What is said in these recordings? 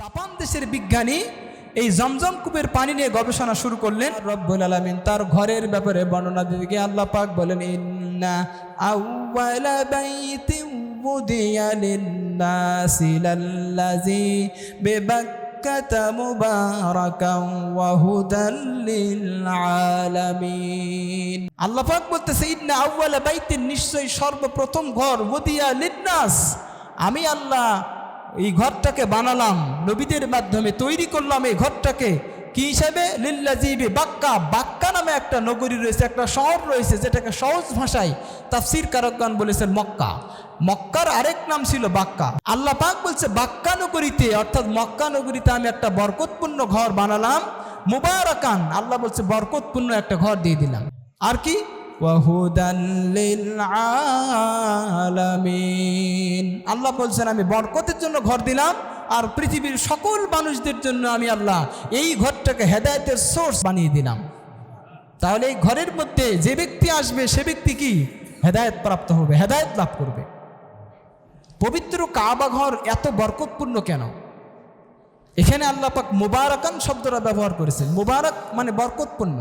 Japan দেশের বিজ্ঞানী এই জমজম কূপের পানি নিয়ে গবেষণা শুরু করলেন। রব্বুল আলামিন তার ঘরের ব্যাপারে বর্ণনা দিতে গিয়ে আল্লাহ পাক বলেন ইন্না আউয়ালা বাইতিন বুদিয়া লিন-নাসি লাল্লাযী বিবাক্কাতা মুবারাকান ওয়া হুদাল লিল-আলামিন। আল্লাহ পাক বলতেছে ইন্না আউয়ালা বাইতিন নিশ্চয়ই সর্বপ্রথম ঘর বুদিয়া লিন-নাস। আমি আল্লাহ এই ঘরটাকে বানালাম, নবীদের মাধ্যমে তৈরি করলাম এই ঘরটাকে। কি হিসাবে? লিল্লাজিবি বাক্কা। বাক্কা নামে একটা নগরী রয়েছে, একটা শহর রয়েছে, যেটাকে সহজ ভাষায় তাফসির কারকগণ বলেছেন মক্কা। মক্কার আরেক নাম ছিল বাক্কা। আল্লাহ পাক বলছে, বাক্কা নগরীতে, অর্থাৎ মক্কা নগরীতে আমি একটা বরকতপূর্ণ ঘর বানালাম, মুবারাকান। আল্লাহ বলছে, বরকতপূর্ণ একটা ঘর দিয়ে দিলাম। আর কি? আল্লাহ বলছেন, আমি বরকতের জন্য ঘর দিলাম, আর পৃথিবীর সকল মানুষদের জন্য আমি আল্লাহ এই ঘরটাকে হেদায়েতের সোর্স বানিয়ে দিলাম। তাহলে এই ঘরের মধ্যে যে ব্যক্তি আসবে, সে ব্যক্তি কি? হেদায়েত প্রাপ্ত হবে, হেদায়েত লাভ করবে। পবিত্র কাবা ঘর এত বরকতপূর্ণ কেন? এখানে আল্লাহ পাক মুবারকান শব্দটা ব্যবহার করেছেন। মুবারক মানে বরকতপূর্ণ।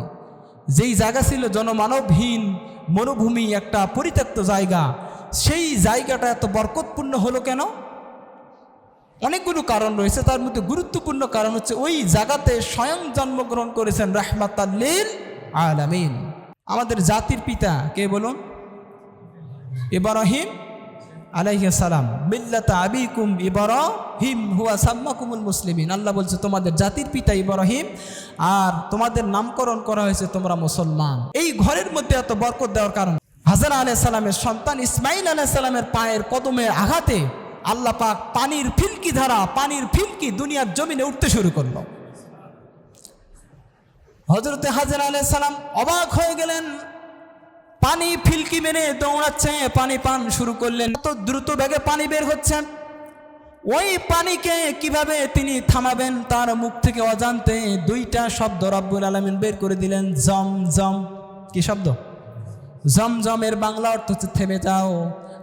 যেই জায়গা ছিল জনমানবহীন, মরুভূমি একটা পরিত্যক্ত জায়গা, সেই জায়গাটা এত বরকতপূর্ণ হলো কেন? অনেকগুলো কারণ রয়েছে, তার মধ্যে গুরুত্বপূর্ণ কারণ হচ্ছে ওই জায়গাতে স্বয়ং জন্মগ্রহণ করেছেন রাহমাতাল্লিল আলামিন। আমাদের জাতির পিতা কে বলুন? ইব্রাহিম আলাইহিস সালাম, মিল্লাতা আবিকুম ইব্রাহিম, হুয়া সাম্মাকুমুল মুসলিমিন। আল্লাহ বলছে, তোমাদের জাতির পিতা ইব্রাহিম আর তোমাদের নামকরণ করা হয়েছে তোমরা মুসলমান। এই ঘরের মধ্যে এত বরকত দেওয়ার কারণ, হাজার আলাইহিস সালামের সন্তান ইসমাইল আলাইহিস সালামের পায়ের কদমের আঘাতে আল্লাহ পাক পানির ফিলকি ধারা, পানির ফিলকি দুনিয়ার জমিনে উঠতে শুরু করল। হজরতে হাজার আলাইহিস সালাম অবাক হয়ে গেলেন পানি ফিলকি মেনে দৌড়াচ্ছে, পানি পান শুরু করলেন। এত দ্রুত বেগে পানি বের হচ্ছেন ওই পানিকে কীভাবে তিনি থামাবেন, তার মুখ থেকে অজান্তে দুইটা শব্দ রব্বুল আলমিন বের করে দিলেন, জম জম। কি শব্দ? জমজমের বাংলা অর্থ হচ্ছে, থেমে যাও।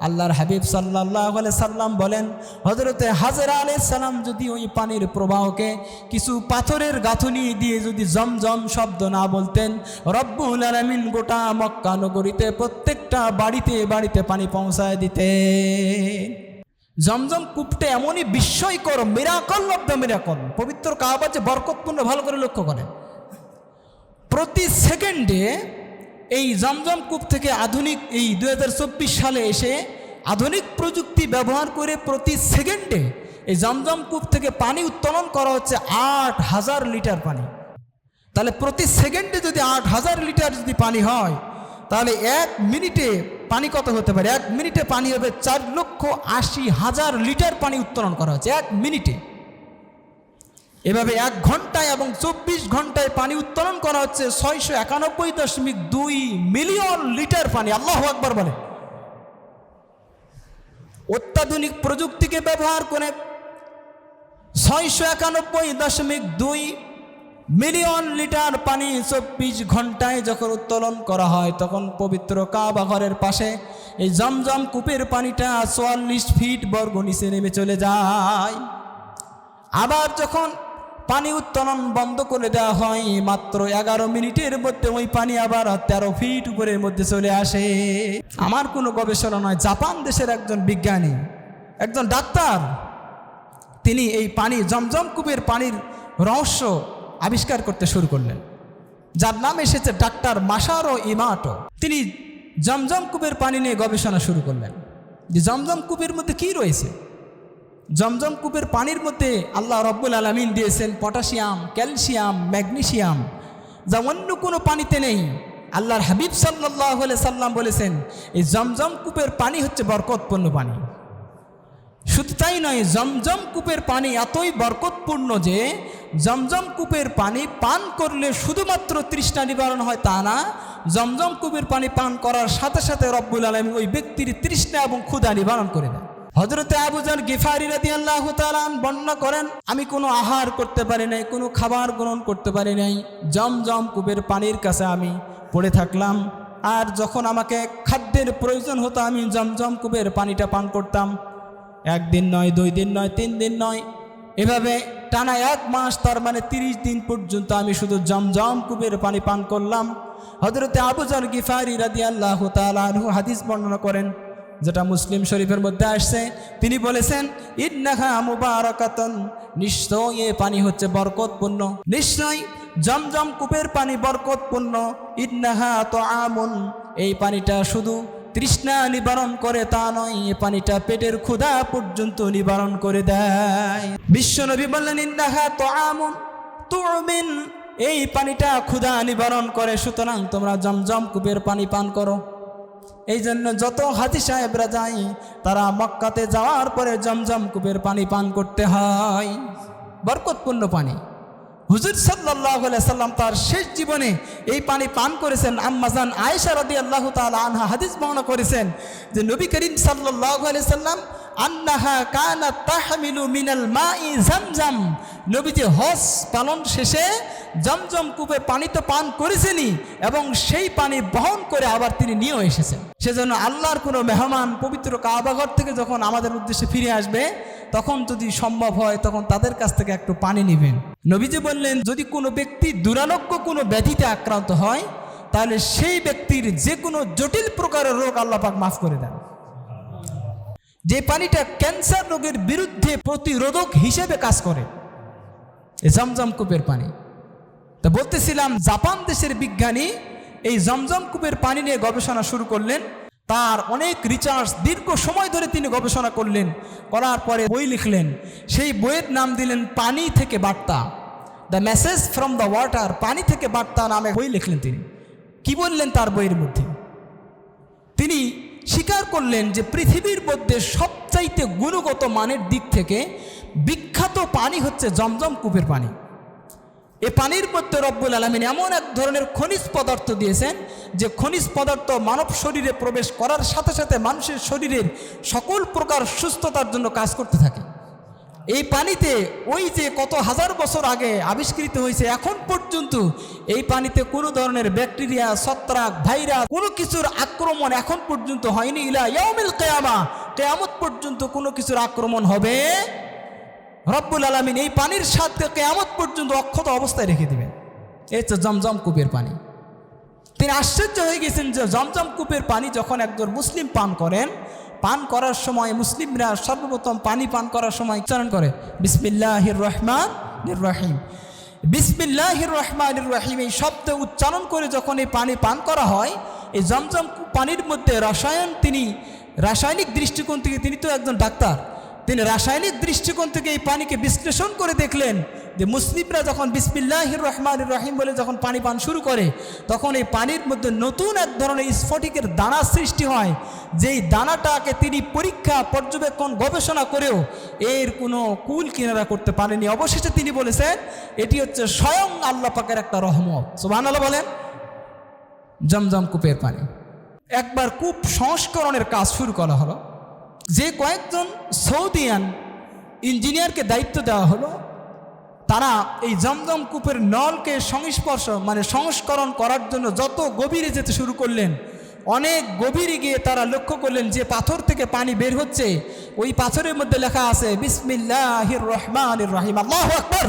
আল্লাহর হাবিব সাল্লাহ সাল্লাম বলেন হজরতে হাজরা আলাই সালাম যদি ওই পানির প্রবাহকে কিছু পাথরের গাঁথনি দিয়ে যদি জমজম শব্দ না বলতেন, রব্বুল আলমিন গোটা মক্কা নগরীতে প্রত্যেকটা বাড়িতে বাড়িতে পানি পৌঁছায় দিতে জমজম কূপটা এমনই বিস্ময়কর মিরাকল লব্ধ মিরাকল পবিত্র কাবা যে বরকতপূর্ণ, ভালো করে লক্ষ্য করেন। প্রতি সেকেন্ডে এই জমজম কূপ থেকে আধুনিক এই দু হাজার চব্বিশ সালে এসে আধুনিক প্রযুক্তি ব্যবহার করে প্রতি সেকেন্ডে এই জমজম কূপ থেকে পানি উত্তোলন করা হচ্ছে আট হাজার লিটার পানি। তাহলে প্রতি সেকেন্ডে যদি আট হাজার লিটার যদি পানি হয়, তাহলে এক মিনিটে পানি কত হতে পারে? এক মিনিটে পানি হবে চার লক্ষ আশি হাজার লিটার পানি উত্তোলন করা হচ্ছে এক মিনিটে। এভাবে এক ঘন্টায় এবং চব্বিশ ঘন্টায় পানি উত্তোলন করা হচ্ছে ছয়শো একানব্বই দশমিক দুই মিলিয়ন লিটার পানি। আল্লাহ আকবর বলে। অত্যাধুনিক প্রযুক্তিকে ব্যবহার করে ছয়শো একানব্বই দশমিক দুই মিলিয়ন লিটার পানি চব্বিশ ঘন্টায় যখন উত্তোলন করা হয়, তখন পবিত্র কাবাঘরের পাশে এই জমজম কূপের পানিটা চুয়াল্লিশ ফিট বর্গ নিচে নেমে চলে যায়। আবার যখন পানি উত্তোলন বন্ধ করে দেওয়া হয়। মাত্র এগারো মিনিটের মধ্যে ওই পানি আবার তেরো ফিট উপরের মধ্যে চলে আসে। আমার কোনো গবেষণা নয়, জাপান দেশের একজন বিজ্ঞানী, একজন ডাক্তার, তিনি এই পানি, জমজম কূপের পানির রহস্য আবিষ্কার করতে শুরু করলেন। যার নাম এসেছে ডাক্তার মাসারো ইমাটো। তিনি জমজম কূপের পানি নিয়ে গবেষণা শুরু করলেন। যে জমজম মধ্যে কি রয়েছে? জমজম কূপের পানির মধ্যে আল্লাহ রব্বুল আলমিন দিয়েছেন পটাশিয়াম, ক্যালসিয়াম ম্যাগনেশিয়াম যা অন্য কোনো পানিতে নেই। আল্লাহর হাবিব সাল্লাহ সাল্লাম বলেছেন, এই জমজম কূপের পানি হচ্ছে বরকতপূর্ণ পানি। শুধু তাই নয়, জমজম কূপের পানি এতই বরকতপূর্ণ যে, জমজম কূপের পানি পান করলে শুধুমাত্র তৃষ্ণা নিবারণ হয় তা না, জমজম কূপের পানি পান করার সাথে সাথে রব্বুল আলম ওই ব্যক্তির তৃষ্ণা এবং ক্ষুধা নিবারণ করে দেয় হজরতে আবুজার গিফারি রাদি আল্লাহ তালান বর্ণনা করেন, আমি কোনো আহার করতে পারি নাই, কোনো খাবার গ্রহণ করতে পারি নাই। জমজম কূপের পানির কাছে আমি পড়ে থাকলাম। আর যখন আমাকে খাদ্যের প্রয়োজন হতো, আমি জমজম কূপের পানিটা পান করতাম। একদিন নয়, দুই দিন নয়, তিন দিন নয়, এভাবে টানা এক মাস, তার মানে তিরিশ দিন পর্যন্ত আমি শুধু জমজম কুবের পানি পান করলাম। হজরতে আবুজার গিফারি রাদি আল্লাহ তালু হাদিস বর্ণনা করেন যেটা মুসলিম শরীফের মধ্যে আসছে, তিনি বলেছেন, ইন্নাহা মুবারাকাতন নিশ্চয় এ পানি হচ্ছে বরকতপূর্ণ। নিশ্চয় জমজম কূপের পানি বরকতপূর্ণ। ইন্নাহা তো আমন এই পানিটা শুধু তৃষ্ণা নিবারণ করে তা নয়, এ পানিটা পেটের ক্ষুধা পর্যন্ত নিবারণ করে দেয়। বিশ্ব বিশ্বনবী বললেন, ইন্নাহা তো আমন তুমিন এই পানিটা ক্ষুধা নিবারণ করে, সুতরাং তোমরা জমজম কূপের পানি পান করো। এই জন্য যত হাজি সাহেবরা যায়, তারা মক্কাতে যাওয়ার পরে জমজম কূপের পানি পান করতে হয়। বরকতপূর্ণ পানি। হুজুর সাল্লাহ সাল্লাম তার শেষ জীবনে এই পানি পান করেছেন। আম্মাজান আয়েশা রদি আল্লাহ তালা আনহা হাদিস বর্ণনা করেছেন যে নবী করিম সাল্লাহ সাল্লাম আন্নাহা কানা তাহমিলু মিনাল মা ই জামজাম নবীজি হজ পালন শেষে জমজম কূপে পানি তো পান করেছেনই এবং সেই পানি বহন করে আবার তিনি নিয়েও এসেছেন। সেজন্য আল্লাহর কোনো মেহমান পবিত্র কাবাঘর থেকে যখন আমাদের উদ্দেশ্যে ফিরে আসবে, তখন যদি সম্ভব হয়, তখন তাদের কাছ থেকে একটু পানি নেবেন। নবীজি বললেন, যদি কোনো ব্যক্তি দুরারোগ্য কোনো ব্যাধিতে আক্রান্ত হয়, তাহলে সেই ব্যক্তির যে কোনো জটিল প্রকারের রোগ আল্লাপাক মাফ করে দেন। যে পানিটা ক্যান্সার রোগের বিরুদ্ধে প্রতিরোধক হিসেবে কাজ করে জমজম কূপের পানি। তা বলতেছিলাম, জাপান দেশের বিজ্ঞানী এই জমজম কূপের পানি নিয়ে গবেষণা শুরু করলেন। তার অনেক রিচার্জ দীর্ঘ সময় ধরে তিনি গবেষণা করলেন, করার পরে বই লিখলেন। সেই বইয়ের নাম দিলেন পানি থেকে বার্তা। The message from the water পানি থেকে বার্তা নামে বই লিখলেন তিনি। কি বললেন তার বইয়ের মধ্যে? স্বীকার করলেন যে পৃথিবীর মধ্যে সবচাইতে গুণগত মানের দিক থেকে বিখ্যাত পানি হচ্ছে জমজম কূপের পানি। এ পানির মধ্যে রব্বুল আলমিন এমন এক ধরনের খনিজ পদার্থ দিয়েছেন যে খনিজ পদার্থ মানব শরীরে প্রবেশ করার সাথে সাথে মানুষের শরীরের সকল প্রকার সুস্থতার জন্য কাজ করতে থাকে। এই পানিতে ওই যে কত হাজার বছর আগে আবিষ্কৃত হয়েছে, এখন পর্যন্ত এই পানিতে কোনো ধরনের ব্যাকটেরিয়া, ছত্রাক, ভাইরাস কোনো কিছুর আক্রমণ এখন পর্যন্ত হয়নি। ইলা ইয়াউমিল কেয়ামা, কেয়ামত পর্যন্ত কোনো কিছুর আক্রমণ হবে। রব্বুল আলমিন এই পানির স্বাদকে কেয়ামত পর্যন্ত অক্ষত অবস্থায় রেখে দিবেন। এই হচ্ছে জমজম কূপের পানি। তিনি আশ্চর্য হয়ে গেছেন যে জমজম কূপের পানি যখন একজন মুসলিম পান করেন পান করার সময়, মুসলিমরা সর্বপ্রথম পানি পান করার সময় উচ্চারণ করে, বিসমিল্লাহির রহমান রহিম। বিসমিল্লাহির রহমান রহিম, এই শব্দ উচ্চারণ করে যখন এই পানি পান করা হয়, এই জমজম পানির মধ্যে রসায়ন তিনি, রাসায়নিক দৃষ্টিকোণ থেকে তিনি তো একজন ডাক্তার, তিনি রাসায়নিক দৃষ্টিকোণ থেকে এই পানিকে বিশ্লেষণ করে দেখলেন যে মুসলিমরা যখন বিসমিল্লাহির রহমান রহিম বলে যখন পানি পান শুরু করে, তখন এই পানির মধ্যে নতুন এক ধরনের স্ফটিকের দানা সৃষ্টি হয়। যেই দানাটাকে তিনি পরীক্ষা, পর্যবেক্ষণ, গবেষণা করেও এর কোনো কুল কিনারা করতে পারেনি অবশেষে তিনি বলেছেন, এটি হচ্ছে স্বয়ং আল্লাহ পাকের একটা রহমত। সোবান আল্লাহ বলেন, জমজম কূপের পানি। একবার কূপ সংস্করণের কাজ শুরু করা হলো। যে কয়েকজন সৌদিয়ান ইঞ্জিনিয়ারকে দায়িত্ব দেওয়া হলো তারা এই জমজম কূপের নলকে সংস্পর্শ মানে সংস্করণ করার জন্য যত গভীরে যেতে শুরু করলেন, অনেক গভীরে গিয়ে তারা লক্ষ্য করলেন যে পাথর থেকে পানি বের হচ্ছে। ওই পাথরের মধ্যে লেখা আছে, বিসমিল্লাহির রহমান রহিম, আল্লাহ আকবর।